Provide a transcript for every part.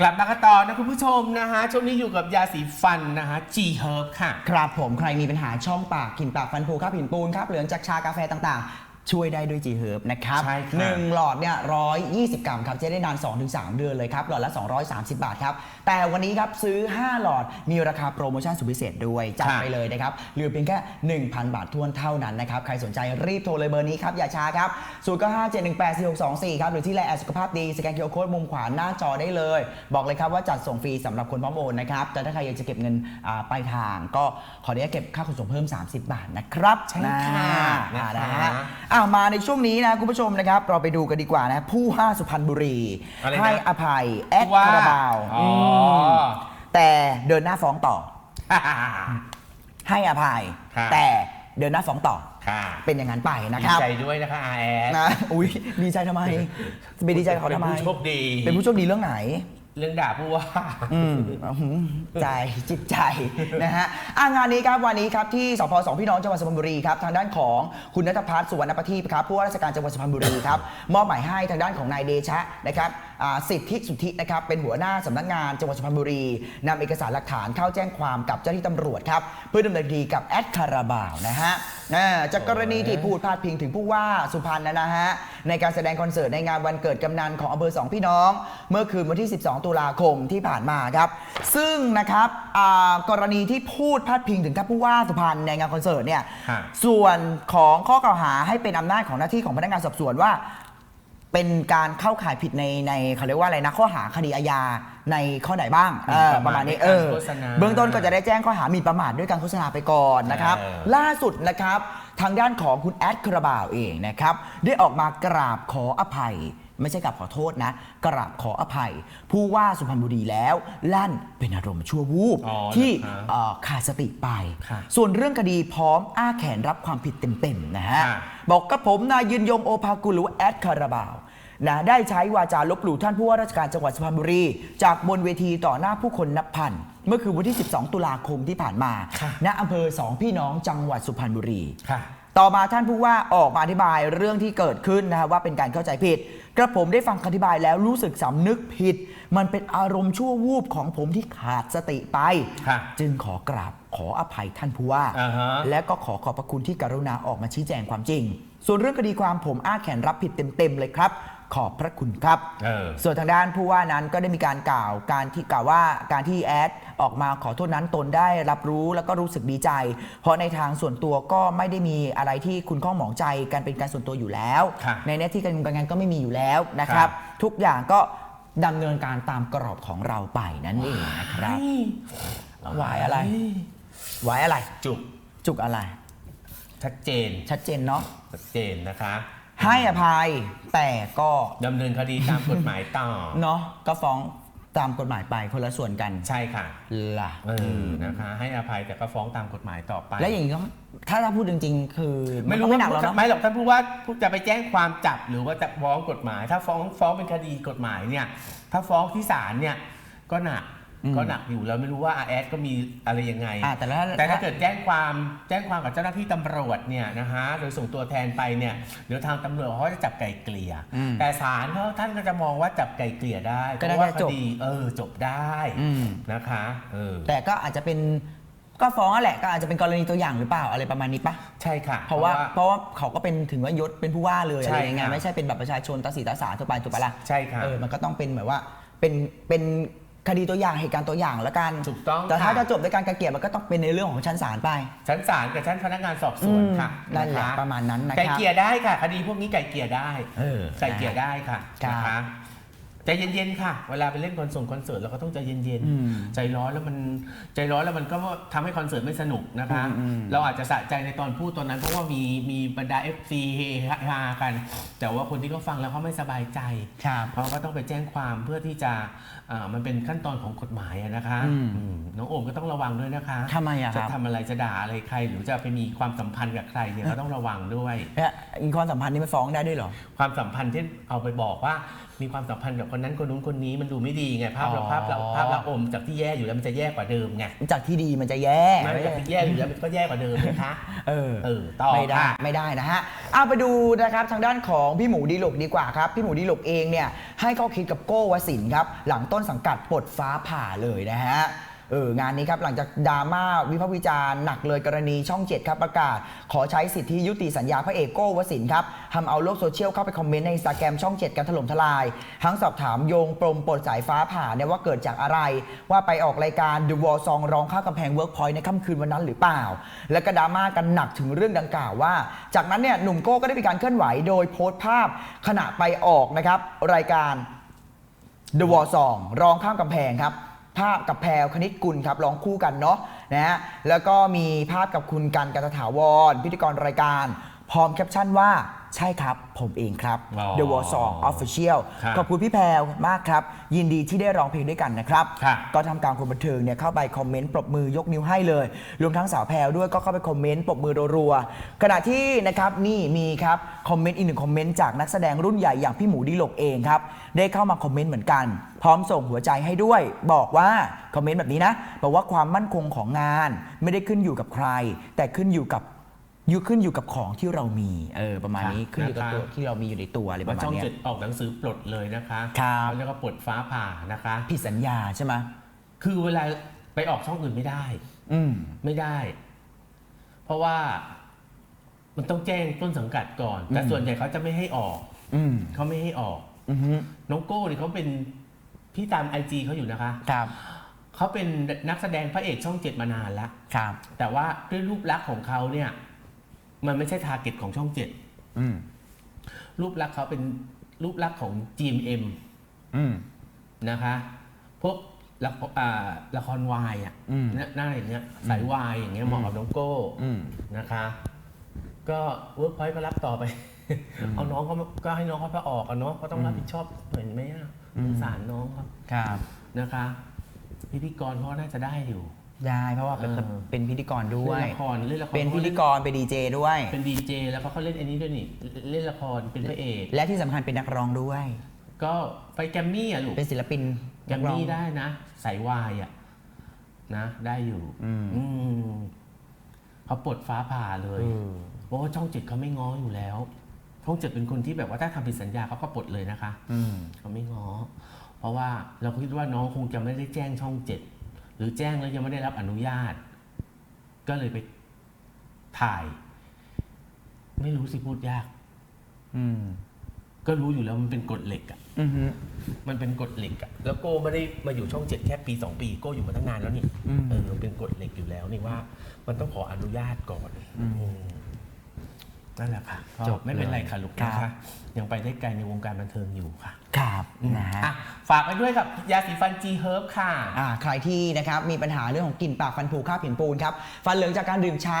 กลับมากันต่อนะคุณผู้ชมนะฮะช่วงนี้อยู่กับยาสีฟันนะฮะ G Herb ค่ะ ครับผมใครมีปัญหาช่องปากกลิ่นปากฟันผุครับหินปูนครับเหลืองจากชากาแฟต่างๆ ช่วยได้ด้วยจีเฮิร์บนะครับใช่ครับหนึ่งหลอดเนี่ยร้อยยี่สิบกรัมครับจะได้นาน 2-3 เดือนเลยครับ หลอดละ 230 บาทครับ แต่วันนี้ครับซื้อ 5 หลอดมีราคาโปรโมชั่นสุดพิเศษด้วย จัดไปเลยนะครับเหลือเพียงแค่ 1,000 บาททวนเท่านั้นนะครับ ใครสนใจรีบโทรเลยเบอร์นี้ครับ อย่าช้าครับ0 9 5 7 1 8 4 6 2 4ครับหรือที่ไลน์แอดสุขภาพดีสแกนเคอร์โค้ดมุมขวาหน้าจอได้เลย บอกเลยครับว่าจัดส่งฟรีสำหรับคนพร้อมโอนนะครับแต่ถ้าใครอยากจะเก็บเงินอ่าปลายทาง ก็ขออนุญาตเก็บค่าขนส่งเพิ่ม 30 บาทนะครับใช่ค่ะอ่านะนะคะฮะอะมาในช่วงนี้นะคุณผู้ชมนะครับ เราไปดูกันดีกว่านะ ผู้ห้าสุพรรณบุรี อะไรนะให้อภัยแอดว่าคาราบาวอ๋อมแต่เดินหน้าฟ้องต่อ ให้อภัยค่ะแต่เดินหน้าฟ้องต่อ ค่ะเป็นอย่างนั้นไปนะดีครับใจด้วยนะคะ RS นะอุ้ยดีใจทำไมไปดีใจกับเขาทำไม เป็นผู้โชคดี เป็นผู้โชคดีเรื่องไหน เรื่องด่าผู้ว่า อืมอื้อหือใจจิตใจนะฮะอะงานนี้ครับวันนี้ครับที่สพสองพี่น้องจังหวัดสุพรรณบุรีครับทางด้านของคุณนัทพัฒน์สุวรรณประทีปครับผู้ว่าราชการจังหวัดสุพรรณบุรีครับมอบหมายให้ทางด้านของนายเดชะนะครับอ่าสิทธิสุทธินะครับเป็นหัวหน้าสำนักงานจังหวัดสุพรรณบุรีนำเอกสารหลักฐานเข้าแจ้งความกับเจ้าหน้าที่ตำรวจครับเพื่อดำเนินคดีกับแอดคาราบาวนะฮะ อ่าจากกรณีที่พูดพาดพิงถึงผู้ว่าสุพรรณนะนะฮะ ในการแสดงคอนเสิร์ตในงานวันเกิดกำนันของอำเภอสองพี่น้อง เมื่อคืนวันที่ 12 ตุลาคมที่ผ่านมาครับ ซึ่งนะครับอ่ากรณีที่พูดพาดพิงถึงท่านผู้ว่าสุพรรณในงานคอนเสิร์ตเนี่ยฮะ ส่วนของข้อกล่าวหาให้เป็นอำนาจของหน้าที่ของพนักงานสอบสวนว่า เป็นการเข้าข่ายผิดในในเขาเรียกว่าอะไรนะข้อหาคดีอาญาในข้อไหนบ้างเออหประมาณนี้เออ โฆษณา เบื้องต้นก็จะได้แจ้งข้อหาหมีประมาทด้วยการโฆษณาไปก่อนนะครับ เออ ล่าสุดนะครับ ทางด้านของคุณแอดคาราบาวเองนะครับ ได้ออกมากราบขออภัย ไม่ใช่กราบขอโทษนะ กราบขออภัย ผู้ว่าสุพรรณบุรีแล้ว ลั่นเป็นอารมณ์ชั่ววูบ อ๋อที่เหรอคะเอ่อขาดสติไป ค่ะส่วนเรื่องคดีพร้อมอ้าแขนรับความผิดเต็มๆนะฮะ ค่ะ บอกกับผมนายยืนยงโอภากุลหรือว่าแอดคาราบาวนะได้ใช้วาจาลบหลู่ท่านผู้ว่าราชการจังหวัดสุพรรณบุรี จากบนเวทีต่อหน้าผู้คนนับพัน เมื่อคืนวันที่ 12 ตุลาคมที่ผ่านมาค่ะ ณอำเภอสองพี่น้องจังหวัดสุพรรณบุรี ค่ะ ต่อมาท่านผู้ว่าออกมาอธิบายเรื่องที่เกิดขึ้นนะฮะว่าเป็นการเข้าใจผิด กระผมได้ฟังคำอธิบายแล้วรู้สึกสำนึกผิด มันเป็นอารมณ์ชั่ววูบของผมที่ขาดสติไป ค่ะ จึงขอกราบขออภัยท่านผู้ว่า อ่าฮะ และก็ขอขอบพระคุณที่กรุณาออกมาชี้แจงความจริง ส่วนเรื่องคดีความผมอ้าแขนรับผิดเต็มๆเลยครับ ขอบพระคุณครับ เออ ส่วนทางด้านผู้ว่านั้นก็ได้มีการกล่าวการที่กล่าวว่าการที่แอดออกมาขอโทษนั้นตนได้รับรู้แล้วก็รู้สึกดีใจ เพราะในทางส่วนตัวก็ไม่ได้มีอะไรที่คุณข้องหมองใจกันเป็นการส่วนตัวอยู่แล้ว ค่ะในหน้าที่การงานการงานก็ไม่มีอยู่แล้วนะครับทุกอย่างก็ดำเนินการตามกรอบของเราไปนั่นเองนะครับหวายอะไรหวายอะไร จุกจุกอะไร ชัดเจนชัดเจนเนาะ ชัดเจนนะคะ ให้อภัยแต่ก็ดำเนินคดีตามกฎหมายต่อ เนาะก็ฟ้องตามกฎหมายไปคนละส่วนกันใช่ค่ะ ล่ะ เออนะคะ ให้อภัยแต่ก็ฟ้องตามกฎหมายต่อไป แล้วอย่างนี้ก็ถ้าถ้าพูดจริง ๆ คือไม่รู้นก็ไม่ว่าหนักหรอกเนาะ ไม่หรอกท่านผู้ว่าจะไปแจ้งความจับหรือว่าจะฟ้องกฎหมาย ถ้าฟ้องฟ้องเป็นคดีกฎหมายเนี่ย ถ้าฟ้องที่ศาลเนี่ยก็หนัก ก็หนักอยู่แล้วไม่รู้ว่าอาแอดก็มีอะไรยังไง อ่าแต่ถ้าแต่ถ้าเกิดแจ้งความแจ้งความกับเจ้าหน้าที่ตำรวจเนี่ยนะฮะโดยส่งตัวแทนไปเนี่ยเดี๋ยวทางตำรวจเขาก็จะจับไก่เกลี่ย อืมแต่ศาลเขาท่านก็จะมองว่าจับไก่เกลี่ยได้ก็เพได้ราะว่าแค่คจบ ดีเออจบได้อืมนะคะเออแต่ก็อาจจะเป็นก็ฟ้องนั่นแหละก็อาจจะเป็นกรณีตัวอย่างหรือเปล่าอะไรประมาณนี้ปะใช่ค่ะ เพราะว่าเพราะว่าเขาก็เป็นถึงว่ายศเป็นผู้ว่าเลยใช่อะไรอย่างเงี้ยค่ะ ไม่ใช่เป็นแบบประชาชนตาสีตาสาทั่วไปถูกปะล่ะ ใช่ค่ะ เออ มันก็ต้องเป็นแบบว่า เป็น เป็น คดีตัวอย่างเหตุการณ์ตัวอย่างแล้วกันถูกต้องแต่ถ้าค่ะ จะจบด้วยการไกลเกลี่ยมันก็ต้องเป็นในเรื่องของชั้นศาลไปชั้นศาลกับชั้นพนักงานสอบสวนค่ะอืมนั่นแหละคประมาณนั้นนะครับไก่เกลี่ยได้ค่ะ คดีพวกนี้ไก่เกลี่ยได้เออไก่เกลี่ยได้ค่ะครับนะคะ ใจเย็นๆค่ะ เวลาไปเล่นคอนเสิร์ตคอนเสิร์ตเราก็ต้องใจเย็นอืมๆ ใจร้อนแล้วมันใจร้อนแล้วมันก็ทำให้คอนเสิร์ตไม่สนุกนะคะ อืมอืมเราอาจจะสะใจในตอนพูดตอนนั้นเพราะว่ามีมีบรรดา FC เฮฮากัน แต่ว่าคนที่เขาฟังแล้วเขาไม่สบายใจ ครับ เขาก็ต้องไปแจ้งความเพื่อที่จะอ่ามันเป็นขั้นตอนของกฎหมายอะนะคะอืมอืมน้องโอมก็ต้องระวังด้วยนะคะทำไมอะคจะรับทำอะไรจะด่าอะไรใคร หรือจะไปมีความสัมพันธ์กับใครเนี่ยก็ต้องระวังด้วยเนี่ยอีกความสัมพันธ์นี้ไม่ฟ้องได้ด้วยเหรอ ความสัมพันธ์ที่เอาไปบอกว่า มีความสัมพันธ์กับคนนั้นคนนู้นคนนี้มันดูไม่ดีไงภาพเราอ๋อภาพเราภาพเราอมจากที่แย่อยู่แล้วมันจะแย่กว่าเดิมไงจากที่ดีมันจะแย่ไม่จากที่แย่อยู่แล้วมันก็แย่กว่าเดิมนะคะเออเออต่อไม่ได้ค่ะไม่ได้นะฮะเอาไปดูนะครับทางด้านของพี่หมูดีหลกดีกว่าครับ พี่หมูดีหลกเองเนี่ยให้ข้อคิดกับโก้วสินทร์ครับหลังต้นสังกัดปลดฟ้าผ่าเลยนะฮะ เอองานนี้ครับหลังจากดราม่าวิพากษ์วิจารณ์หนักเลยกรณีช่องเจ็ดครับประกาศ ขอใช้สิทธิยุติสัญญาพระเอกโก้วสินครับทำเอาโลกโซเชียลเข้าไปคอมเมนต์ในสตาแกรมช่องเจ็ดกันถล่มทลาย ทั้งสอบถามโยงปรมปลดสายฟ้าผ่าเนี่ยว่าเกิดจากอะไร ว่าไปออกรายการ The Wall Song ร้องข้ามกำแพง Workpoint ในค่ำคืนวันนั้นหรือเปล่า แล้วก็ดราม่ากันหนักถึงเรื่องดังกล่าวว่า จากนั้นเนี่ยหนุ่มโก้ก็ได้มีการเคลื่อนไหวโดยโพสต์ภาพขณะไปออกนะครับรายการ The Wall Song ร้องข้ามกำแพงครับ ภาพกับแพรวคณิตกุลครับร้องคู่กันเนาะนะฮะแล้วก็มีภาพกับคุณกันกัตถาวรพิธีกรรายการ พร้อมแคปชั่นว่าใช่ครับ ผมเองครับ อ๋อ The Wall Song Official ครับขอบคุณพี่แพรวมากครับ ยินดีที่ได้ร้องเพลงด้วยกันนะครับ ครับ ก็ทำกลารคนบันเทิงเนี่ยเข้าไปคอมเมนต์ปรบมือยกนิ้วให้เลยรวมทั้งสาวแพรวด้วยก็เข้าไปคอมเมนต์ปรบมือรัวๆขณะที่นะครับนี่มีครับคอมเมนต์อีกหนึ่งคอมเมนต์จากนักแสดงรุ่นใหญ่อย่างพี่หมูดีหลกเองครับได้เข้ามาคอมเมนต์เหมือนกัน พร้อมส่งหัวใจให้ด้วย บอกว่าคอมเมนต์แบบนี้นะบอกว่าความมั่นคงของงานไม่ได้ขึ้นอยู่กับใคร แต่ขึ้นอยู่กับ อยู่ขึ้นอยู่กับของที่เรามีเออประมาณนี้ครับขึ้นอยู่กับนะคะ ตัวที่เรามีอยู่ในตัวอะไรปว่าระมาณช่องเนี้ย เจ็ดออกหนังสือปลดเลยนะคะครับเขาเรียกว่าปลดฟ้าผ่านะคะ ผิดสัญญาใช่ไหมคือเวลาไปออกช่องอื่นไม่ได้ อืม ไม่ได้ เพราะว่ามันต้องแจ้งต้นสังกัดก่อน แต่อืม ส่วนใหญ่เขาจะไม่ให้ออกอืมเขาไม่ให้ออก อือฮึน้องโก้เนี่ยเขาเป็นพี่ตามไอจีเขาอยู่นะคะครับเขาเป็นนักแสดงพระเอกช่องเจ็ดมานานแล้วครับแต่ว่าด้วยรูปลักษณ์ของเขาเนี่ย มันไม่ใช่ทาร์เก็ตของช่องเจ็ดอืมรูปลักษณ์เขาเป็นรูปลักษณ์ของ GMM อืมอืมหน้าหน้าอย่างเงี้ยสายวายอย่างเงี้ยเหมาะกับน้องโก้อืม นะคะ ก็เวิร์กพอยต์ก็รับต่อไป เอาน้องเขามาก็ให้น้องเขาไปออกอะเนาะก็ต้องรับผิดชอบเห็นไหมอะอืสมงสารน้องครับครับนะคะ พิธีกรเขาน่าจะได้อยู่ ได้เพราะว่าเป็นเออ เป็นพิธีกรด้วยเล่นละครเล่นละครเป็นพิธีกรเป็นดีเจด้วย เป็นดีเจแล้วก็เขาเล่นอันนี้ด้วยนี่เล่นละครเป็นพระเอก และที่สำคัญเป็นนักร้องด้วย ก็ไปแกรมมี่อะลูก เป็นศิลปินแกรนัมกร้อง มี่ได้นะ สายวายอะนะ ได้อยู่อืม อืมเขาปลดฟ้าผ่าเลยเออเพราะว่าช่องเจ็ดเขาไม่ง้ออยู่แล้วช่องเจ็ดเป็นคนที่แบบว่าถ้าทำผิดสัญญาเขาก็ปลดเลยนะคะอืม เขาไม่ง้อ เพราะว่าเราคิดว่าน้องคงจะไม่ได้แจ้งช่องเจ็ด หรือแจ้งแล้วยังไม่ได้รับอนุญาต ก็เลยไปถ่าย ไม่รู้สิพูดยาก อืม ก็รู้อยู่แล้วมันเป็นกฎเหล็กอะอือฮึ มันเป็นกฎเหล็กอะแล้วโก้ไม่ได้มาอยู่ช่องเจ็ดแค่ปีสองปีโก้อยู่มาตั้งนานแล้วนี่อืม เออมันเป็นกฎเหล็กอยู่แล้วนี่ว่า มันต้องขออนุญาตก่อนอืมอืมนั่นแหละค่ะจบไม่เป็นไรเลยค่ะลูกครันะบคะยังไปได้ไกลในวงการบันเทิงอยู่ค่ะ ครับนะฮะ อะฝากไปด้วยกับยาสีฟัน G Herb ค่ะ อ่าใครที่นะครับมีปัญหาเรื่องของกลิ่นปากฟันผุข้าวผินปูนครับฟันเหลืองจากการดื่มชา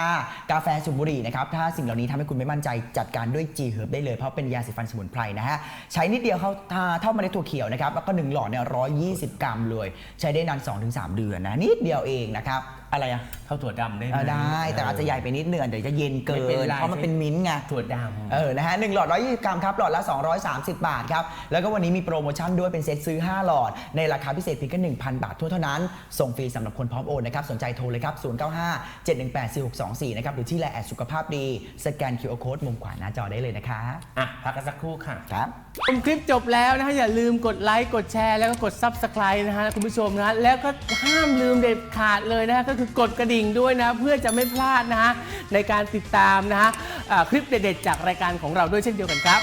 กาแฟสูบบุหรี่นะครับถ้าสิ่งเหล่านี้ทำให้คุณไม่มั่นใจจัดการด้วย G Herb ได้เลย เพราะเป็นยาสีฟันสมุนไพรนะฮะใช้นิดเดียวเข้าทาเท่าเมล็ดถั่วเขียวนะครับแล้วก็1หลอดเนี่ย120กรัมเลย ใช้ได้นาน2-3เดือนนะนิดเดียวเองนะครับอะไรอะเท่าถั่วดำได้ไหมเออได้แต่อาจจะใหญ่ไปนิดเนือนเดี๋ยวจะเย็นเกิไม่เป็นนไร เพราะมันเป็นมิ้นท์ไง ถั่วดำ เออ นะฮะหนึ่งหลอด 120 กรัมครับ หลอดละ 230 บาทครับ แล้วก็วันนี้มีโปรโมชั่นด้วยเป็นเซ็ตซื้อ 5 หลอด ในราคาพิเศษเพียงแค่1,000 บาททั่วเท่านั้น ส่งฟรีสำหรับคนพร้อมโอนนะครับ สนใจโทรเลยครับ 095 718 4624 นะครับ หรือที่ไลน์แอดสุขภาพดี สแกน QR Code มุมขวาหน้าจอได้เลยนะคะอะพักกันสักครู่ค่ะ ครับชมคลิปจบแล้วนะฮะอย่าลืมกดไลค์กดแชร์แล้วก็กด Subscribe นะฮะคุณผู้ชมนะฮะแล้วก็ห้ามลืมเด็ดขาดเลยนะฮะก็คือกดกระดิ่งด้วยนะ เพื่อจะไม่พลาดนะฮะในการติดตามนะฮะอ่าคลิปเด็ดๆจากรายการของเราด้วยเช่นเดียวกันครับ